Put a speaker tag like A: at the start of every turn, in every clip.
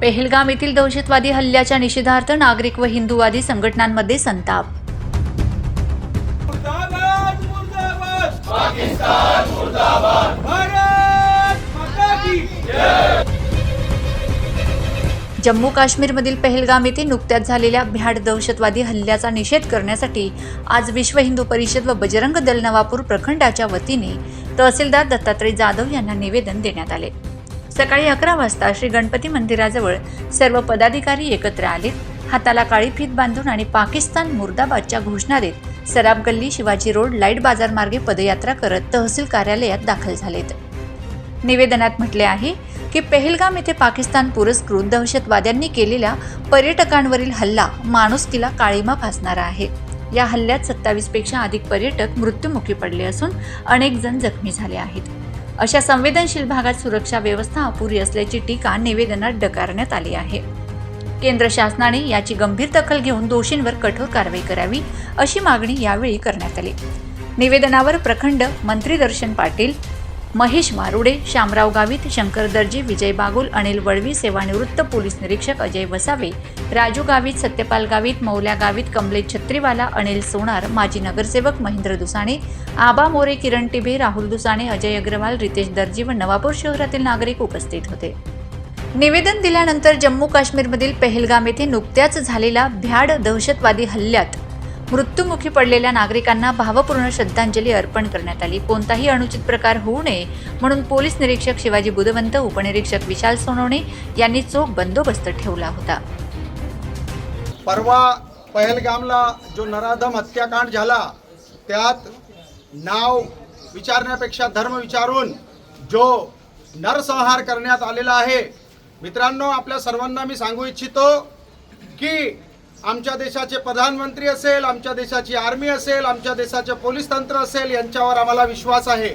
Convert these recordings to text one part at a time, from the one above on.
A: पेहलगाम येथील दहशतवादी हल्ल्याच्या निषेधार्थ नागरिक व हिंदूवादी संघटनांमध्ये संताप.
B: मुर्दाबाद मुर्दाबाद. पाकिस्तान मुर्दाबाद. भारत माता की
A: जम्मू काश्मीरमधील पेहलगाम येथे नुकत्याच झालेल्या भ्याड दहशतवादी हल्ल्याचा निषेध करण्यासाठी आज विश्व हिंदू परिषद व बजरंग दल नवापूर प्रखंडाच्या वतीने तहसीलदार दत्तात्रय जाधव यांना निवेदन देण्यात आले. सकाळी अकरा वाजता श्री गणपती मंदिराजवळ सर्व पदाधिकारी एकत्र आले. हाताला काळी फीत बांधून आणि पाकिस्तान मुर्दाबादच्या घोषणा देत सराब गल्ली शिवाजी रोड लाइट बाजार मार्गे पदयात्रा करत तहसील कार्यालयात दाखल झालेत. निवेदनात म्हटले आहे की पेहलगाम येथे पाकिस्तान पुरस्कृत दहशतवाद्यांनी केलेल्या पर्यटकांवरील हल्ला माणुसकीला काळीमा फासणारा आहे. या हल्ल्यात सत्तावीसपेक्षा अधिक पर्यटक मृत्युमुखी पडले असून अनेक जण जखमी झाले आहेत. अशा संवेदनशील भागात सुरक्षा व्यवस्था अपुरी असल्याची टीका निवेदनात डकारण्यात आली आहे. केंद्र शासनाने याची गंभीर दखल घेऊन दोषींवर कठोर कारवाई करावी अशी मागणी यावेळी करण्यात आली. निवेदनावर प्रखंड मंत्री दर्शन पाटील महेश मारुडे शामराव गावित शंकर दर्जी विजय बागुल अनिल वळवी सेवानिवृत्त पोलीस निरीक्षक अजय वसावे राजू गावित सत्यपाल गावित मौल्या गावित कमलेश छत्रीवाला अनिल सोनार माजी नगरसेवक महेंद्र दुसाणे आबा मोरे किरण टिभे राहुल दुसाणे अजय अग्रवाल रितेश दर्जी व नवापूर शहरातील नागरिक उपस्थित होते. निवेदन दिल्यानंतर जम्मू काश्मीरमधील पहलगाम येथे नुकत्याच झालेल्या भ्याड दहशतवादी हल्ल्यात मृत्युमुखी पडलेल्या नागरिकांना भावपूर्ण श्रद्धांजली अर्पण करण्यात आली. कोणताही अनुचित प्रकार होऊ नये म्हणून पोलीस निरीक्षक शिवाजी बुधवंत उपनिरीक्षक विशाल सोनवणे यांनी चोख बंदोबस्त ठेवला होता.
C: परवा पहलगामला जो नराधम हत्याकांड झाला त्यात नाव विचारण्यापेक्षा धर्म विचारून जो नरसंहार करण्यात आलेला आहे मित्रांनो आपल्या सर्वांना मी सांगू इच्छितो की आमच्या देशाचे प्रधानमंत्री असेल आमच्या देशाची आर्मी असेल आमच्या देशाचे पोलीस तंत्र असेल यांच्यावर आम्हाला विश्वास आहे.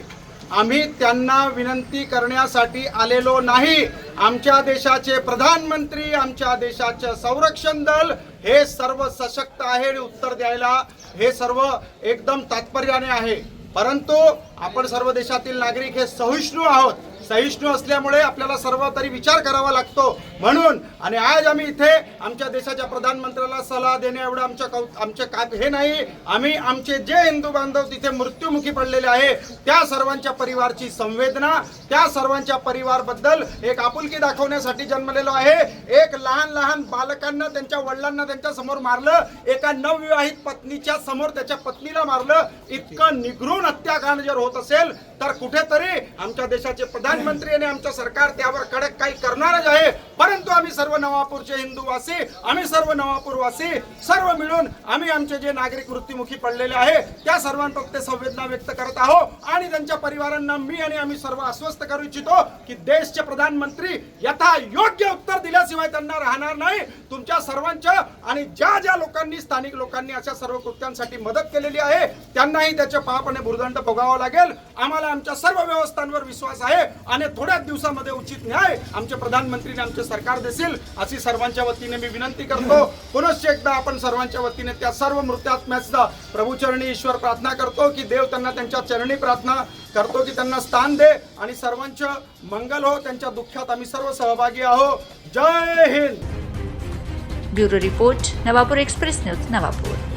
C: आम्ही त्यांना विनंती करण्यासाठी आलेलो नाही. आमच्या देशाचे प्रधानमंत्री आमच्या देशाचे संरक्षण दल हे सर्व सशक्त आहे आणि उत्तर द्यायला हे सर्व एकदम तात्पर्याने आहे. परंतु आपण सर्व देशातील नागरिक हे सहिष्णू आहोत. सहिष्णू असल्यामुळे आपल्याला सर्व तरी विचार करावा लागतो. म्हणून आणि आज आम्ही इथे आमच्या देशाच्या प्रधानमंत्र्याला सल्ला देणे एवढं आमच्या कौ आमचे का हे नाही. आम्ही आमचे जे हिंदू बांधव तिथे मृत्युमुखी पडलेले आहे त्या सर्वांच्या परिवारची संवेदना त्या सर्वांच्या परिवारबद्दल एक आपुलकी दाखवण्यासाठी जन्मलेलो आहे. एक लहान लहान बालकांना त्यांच्या वडिलांना त्यांच्यासमोर मारलं एका नवविवाहित पत्नीच्या समोर त्याच्या पत्नीला मारलं. इतकं निघरून हत्याकांड जर होत असेल तर कुठेतरी आमच्या देशाचे प्रधानमंत्री आणि आमचं सरकार त्यावर कडक काही करणारच आहे. परंतु आम्ही सर्व नवापूरचे हिंदूवासी आम्ही सर्व नवापूरवासी सर्व मिळून आम्ही आमचे जे नागरिक वृत्तीमुखी पडलेले आहे त्या सर्वांप्रत्ये संवेदना व्यक्त करत आहोत. आणि त्यांच्या परिवारांना मी आणि आम्ही सर्व आश्वस्त करू इच्छितो की देशचे प्रधानमंत्री यथा योग्य उत्तर दिल्याशिवाय त्यांना राहणार नाही. तुमच्या सर्वांच्या आणि ज्या ज्या लोकांनी स्थानिक लोकांनी अशा सर्व कृत्यांसाठी मदत केलेली आहे त्यांनाही त्याचे पापणे भुर्दंड भोगावा लागेल. आम्हाला आमच्या सर्व व्यवस्थांवर विश्वास आहे आणि थोड्याच दिवसामध्ये उचित न्याय आमचे प्रधानमंत्री आमचे सरकार देतील अशी सर्वांच्या वतीने मी विनंती करतो. पुनश्च एकदा आपण सर्वांच्या वतीने त्या सर्व मृत्यात्म्याचा प्रभूचरणी ईश्वर प्रार्थना करतो की देव त्यांना त्यांच्या चरणी प्रार्थना करतो की त्यांना स्थान दे आणि सर्वांचं मंगल हो त्यांच्या दुःखात आम्ही सर्व सहभागी आहो Jai Hind!
A: Bureau report Navapur express news Navapur.